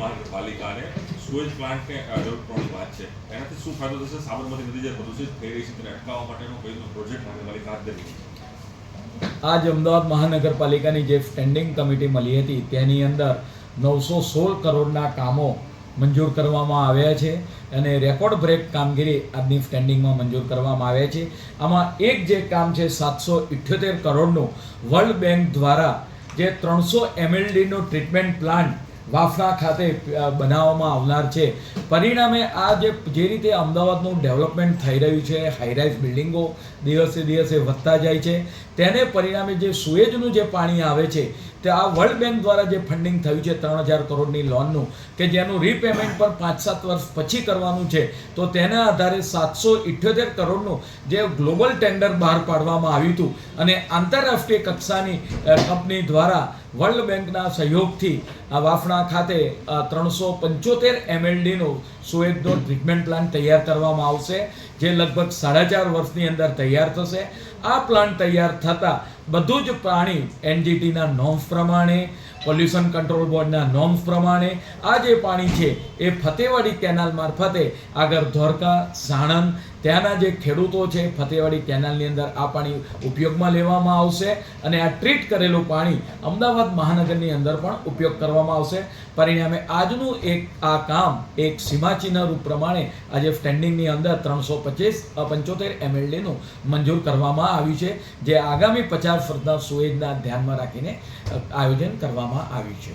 મહાનગરપાલિકા અને સુએજ પ્લાન્ટને કરવાની વાત છે. એનાથી શું ફાયદો થશે? સાબરમતી નદી જે પ્રદૂષિત થઈ રહી છે. તેને અટકાવવા માટેનો કોઈ પ્રોજેક્ટ મહાનગરપાલિકા હાથ ધરી આજ અમદાવાદ મહાનગરપાલિકાની જે સ્ટેન્ડિંગ કમિટી મળી હતી, તેની અંદર નવસો સોળ કરોડના કામો મંજૂર કરવામાં આવ્યા છે અને રેકોર્ડ બ્રેક કામગીરી આજની સ્ટેન્ડિંગમાં મંજૂર કરવામાં આવ્યા છે. આમાં એક જે કામ છે, સાતસો ઇઠ્યોતેર કરોડનું વર્લ્ડ બેંક દ્વારા જે ત્રણસો એમએલડીનો ટ્રીટમેન્ટ પ્લાન્ટ વાફના ખાતે બનાવવામાં આવનાર છે. પરિણામે આ જે જે રીતે અમદાવાદનું ડેવલપમેન્ટ થઈ રહ્યું છે હાઈરાઇઝ બિલ્ડિંગો દિવસે દિવસે વધતા જાય છે, તેને પરિણામે જે સુએજનું જે પાણી આવે છે આ વર્લ્ડ બેંક દ્વારા જે ફંડિંગ થયું છે ત્રણ હજાર કરોડની લોનનું કે જેનું રીપેમેન્ટ પણ પાંચ સાત વર્ષ પછી કરવાનું છે, તો તેના આધારે સાતસો ઇઠ્યોતેર કરોડનું જે ગ્લોબલ ટેન્ડર બહાર પાડવામાં આવ્યું હતું અને આંતરરાષ્ટ્રીય કક્ષાની કંપની દ્વારા વર્લ્ડ બેંકના સહયોગથી આ વાફણા ખાતે ત્રણસો પંચોતેર એમએલડીનો સુએજનો ટ્રીટમેન્ટ પ્લાન્ટ તૈયાર કરવામાં આવશે, જે લગભગ સાડા ચાર વર્ષની અંદર તૈયાર થશે. આ પ્લાન્ટ તૈયાર થતાં બધું જ પાણી એનજીટીના નોર્મ્સ પ્રમાણે પોલ્યુશન કંટ્રોલ બોર્ડના નોર્મ્સ પ્રમાણે, આ જે પાણી છે એ ફતેવાડી કેનાલ મારફતે આગળ ધોરકા સાણંદ ત્યાંના જે ખેડૂતો છે, ફતેવાડી કેનાલની અંદર આ પાણી ઉપયોગમાં લેવામાં આવશે અને આ ટ્રીટ કરેલું પાણી અમદાવાદ મહાનગરની અંદર પણ ઉપયોગ કરવામાં આવશે. પરિણામે આજનું એક આ કામ, એક સીમાચિહ્ન રૂપ પ્રમાણે આજે સ્ટેન્ડિંગની અંદર ત્રણસો પચીસ પંચોતેર એમએલડીનું મંજૂર કરવામાં આવ્યું છે, જે આગામી પચાસ વર્ષના સુએજના ધ્યાનમાં રાખીને આયોજન કરવામાં આવ્યું છે.